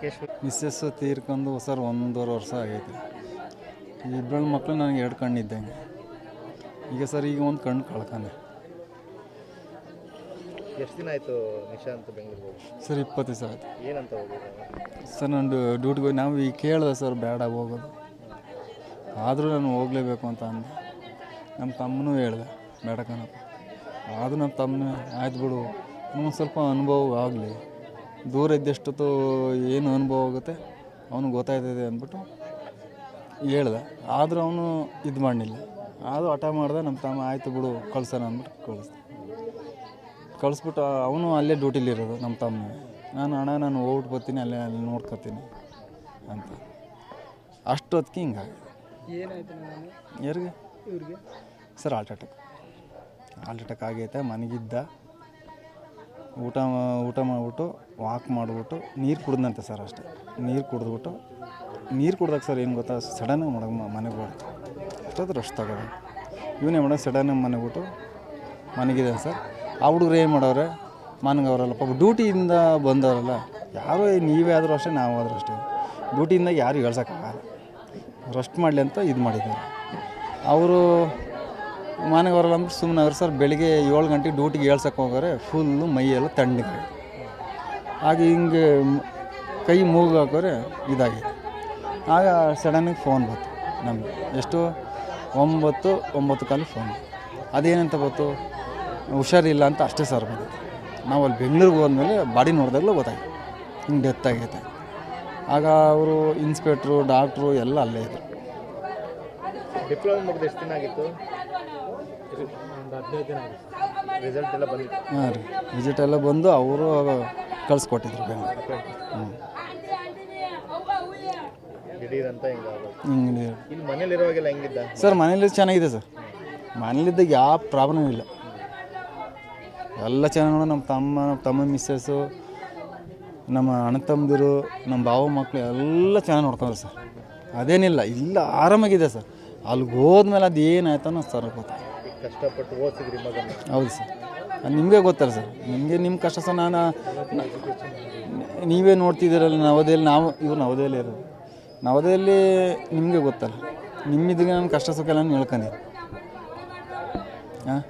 Lankeshwara missus ತೀರ್ಕೊಂಡು sir ಒಂದೂವರೆ ವರ್ಷ ಆಗೈತೆ. ಇಬ್ಬರು ಮಕ್ಕಳು ನನಗೆ ಎರಡು ಕಣ್ಣಿದ್ದಂಗೆ. ಈಗ ಸರ್ ಈಗ ಒಂದು ಕಣ್ಣು ಕಳ್ಕೊಂಡೆ. ಎಷ್ಟು ದಿನ ಆಯಿತು ಬೆಂಗಳೂರು ಸರ್ ಇಪ್ಪತ್ತು ದಿವಸ ಆಯಿತು. ಏನಂತ ಹೋಗೋದು ಸರ್ ನಾನು ಡ್ಯೂಟಿಗೆ ಹೋಗಿ ನಾವು ಈಗ ಕೇಳಿದೆ ಸರ್ ಬೇಡ ಹೋಗೋದು. ಆದರೂ ನಾನು ಹೋಗಲೇಬೇಕು ಅಂತ ಅಂದೆ. ನಮ್ಮ ತಮ್ಮನೂ ಹೇಳ್ದೆ ಬೇಡ ಕಣಪ್ಪ. ಆದರೂ ನಮ್ಮ ತಮ್ಮ ಆಯ್ತು ಬಿಡು. ಒಂದು ಸ್ವಲ್ಪ ಅನುಭವ ಆಗಲಿ. ದೂರ ಇದ್ದಷ್ಟೊತ್ತು ಏನು ಅನುಭವ ಆಗುತ್ತೆ ಅವನು ಗೊತ್ತಾಯ್ತದೆ ಅಂದ್ಬಿಟ್ಟು ಹೇಳ್ದೆ. ಆದರೂ ಅವನು ಇದು ಮಾಡಲಿಲ್ಲ. ಆದರೂ ಹಠ ಮಾಡ್ದೆ ನಮ್ಮ ತಮ್ಮ ಆಯಿತು ಬಿಡು ಕಳ್ಸೋಣ ಅಂದ್ಬಿಟ್ಟು ಕಳಿಸ್ದೆ. ಕಳಿಸ್ಬಿಟ್ಟು ಅವನು ಅಲ್ಲೇ ಡ್ಯೂಟಿಲಿರೋದು ನಮ್ಮ ತಮ್ಮ. ನಾನು ಅಣ್ಣ ನಾನು ಹೋಗ್ಬಿಟ್ಟು ಬರ್ತೀನಿ ಅಲ್ಲೇ ಅಲ್ಲಿ ನೋಡ್ಕೊತೀನಿ ಅಂತ. ಅಷ್ಟೊತ್ತಿಗೆ ಹಿಂಗಾಗಿ ಏನಾಯ್ತು ನಾನು ಯಾರಿಗೆ? Sir heart attack. Heart attack ಆಗೈತೆ ಮನೆಗಿದ್ದ. ಊಟ ಊಟ ಮಾಡಿಬಿಟ್ಟು ವಾಕ್ ಮಾಡಿಬಿಟ್ಟು, ನೀರು ಕುಡ್ದಂತೆ ಸರ್ ಅಷ್ಟೇ. ನೀರು ಕುಡಿದ್ಬಿಟ್ಟು, ನೀರು ಕುಡ್ದಾಗ ಸರ್ ಏನು ಗೊತ್ತಾ? ಸಡನ್ನಾಗಿ ಮಾಡೋ ಮನೆಗೆ ಹೋದ ಅಷ್ಟೊತ್ತು ರಶ್ ತಗೋದು ಇವನೇ ಮಾಡೋ ಸಡನ್ನಾಗಿ ಮನೆಗೆ ಬಿಟ್ಟು ಮನೆಗಿದೆ ಸರ್ ಆ ಹುಡುಗರು ಏನು ಮಾಡೋರೆ ಅವರಲ್ಲ, ಪಾಪ ಡ್ಯೂಟಿಯಿಂದ ಬಂದವರಲ್ಲ. ಯಾರು ನೀವೇ ಆದರೂ ಅಷ್ಟೇ, ನಾವು ಆದರೂ ಅಷ್ಟೇ. ಡ್ಯೂಟಿಯಿಂದ ಯಾರು ಹೇಳ್ಸೋಕ್ಕಾಗಲ್ಲ ರೆಸ್ಟ್ ಮಾಡಲಿ ಅಂತ ಇದು ಮಾಡಿದ್ದಾರೆ. ಅವರು ಮನೆಗೆ ಬರಲ್ಲ ಅಂದ್ರೆ ಸುಮ್ಮನೆ ಅವ್ರು ಸರ್ ಬೆಳಿಗ್ಗೆ ಏಳು ಗಂಟೆಗೆ ಡ್ಯೂಟಿಗೆ ಏಳ್ಸಕ್ಕೆ ಹೋಗೋರೆ ಫುಲ್ಲು ಮೈಯೆಲ್ಲ ತಣ್ಣಗೆ ಹಾಗೆ ಹಿಂಗೆ ಕೈ ಮೂಗು ಹಾಕೋರೆ ಇದಾಗಿದೆ. ಆಗ ಸಡನ್ನಾಗಿ ಫೋನ್ ಬಂತು ನಮಗೆ. ಎಷ್ಟು ಒಂಬತ್ತು ಒಂಬತ್ತು ಕಾಲು ಫೋನ್ ಅದೇನಂತ ಬಂತು ಹುಷಾರಿಲ್ಲ ಅಂತ ಅಷ್ಟೇ ಸರ್ ಬಂದಿತ್ತು ನಾವು ಅಲ್ಲಿ ಬೆಂಗಳೂರಿಗೆ ಹೋದ್ಮೇಲೆ ಬಾಡಿ ನೋಡಿದಾಗಲೂ ಗೊತ್ತಾಯ್ತು. ಹಿಂಗೆ ಡೆತ್ ಆಗೈತೆ. ಆಗ ಅವರು ಇನ್ಸ್ಪೆಕ್ಟ್ರು ಡಾಕ್ಟ್ರು ಎಲ್ಲ ಅಲ್ಲೇ ಇದ್ದರು ಡಿಪ್ಲೊಮಾ ಎಷ್ಟು ದಿನ ಆಗಿತ್ತು ಒಂದು ಹದಿನೈದು ದಿನ ಆಗಿದೆ ರಿಸಲ್ಟ್ ಎಲ್ಲ ಬಂದಿತ್ತು ಹಾಂ ರೀ ವಿಸಿಟ್ ಎಲ್ಲ ಬಂದು ಅವರು ಕಳಿಸ್ಕೊಟ್ಟಿದ್ರು ಬೆಂಗಳೂರು ಹ್ಞೂ ದಿಢೀರ್ ಅಂತ ಹಿಂಗಾಗೋದು ಹಿಂಗೆ ಇಲ್ಲಿ ಮನೇಲಿರುವಾಗೆಲ್ಲ ಹೆಂಗಿದ್ದ? ಸರ್ ಮನೇಲಿ ಚೆನ್ನಾಗಿದೆ ಸರ್. ಮನೇಲಿದ್ದಾಗ ಯಾವ ಪ್ರಾಬ್ಲಮ್ ಇಲ್ಲ. ಎಲ್ಲ ಚೆನ್ನಾಗಿ ನಮ್ಮ ತಮ್ಮ ನಮ್ಮ ತಮ್ಮ ಮಿಸ್ಸಸ್ಸು ನಮ್ಮ ಅಣ್ಣ ತಮ್ಮದಿರು ನಮ್ಮ ಭಾವ ಮಕ್ಕಳು ಎಲ್ಲ ಚೆನ್ನಾಗಿ ನೋಡ್ಕೊಂಡ್ರು ಸರ್. ಅದೇನಿಲ್ಲ ಇಲ್ಲ ಆರಾಮಾಗಿದೆ ಸರ್. ಅಲ್ಲಿಗೆ ಹೋದ್ಮೇಲೆ ಅದು ಏನಾಯ್ತಾನೋ ಸರ್ ಗೊತ್ತಾಯ್ತು ಈಗ ಕಷ್ಟಪಟ್ಟು ಓದಿಸಿದ್ರಿ ಮಗನ? ಹೌದು ಸರ್. ಅದು ನಿಮಗೆ ಗೊತ್ತಲ್ಲ ಸರ್. ನಿಮಗೆ ನಿಮ್ಮ ಕಷ್ಟ ಸರ್ ನಾನು ನೀವೇ ನೋಡ್ತಿದ್ದೀರಲ್ಲ ನವದೆಯಲ್ಲಿ ನಾವು ಇವ್ರು ನವದೆಯಲ್ಲಿ ಇರೋದು ನವದೆಯಲ್ಲಿ ನಿಮಗೆ ಗೊತ್ತಲ್ಲ. ನಿಮ್ಮಿದ್ರೆ ನಾನು ಕಷ್ಟ ಸುಖ ಎಲ್ಲ ಹೇಳ್ಕೊಂಡಿ ಹಾಂ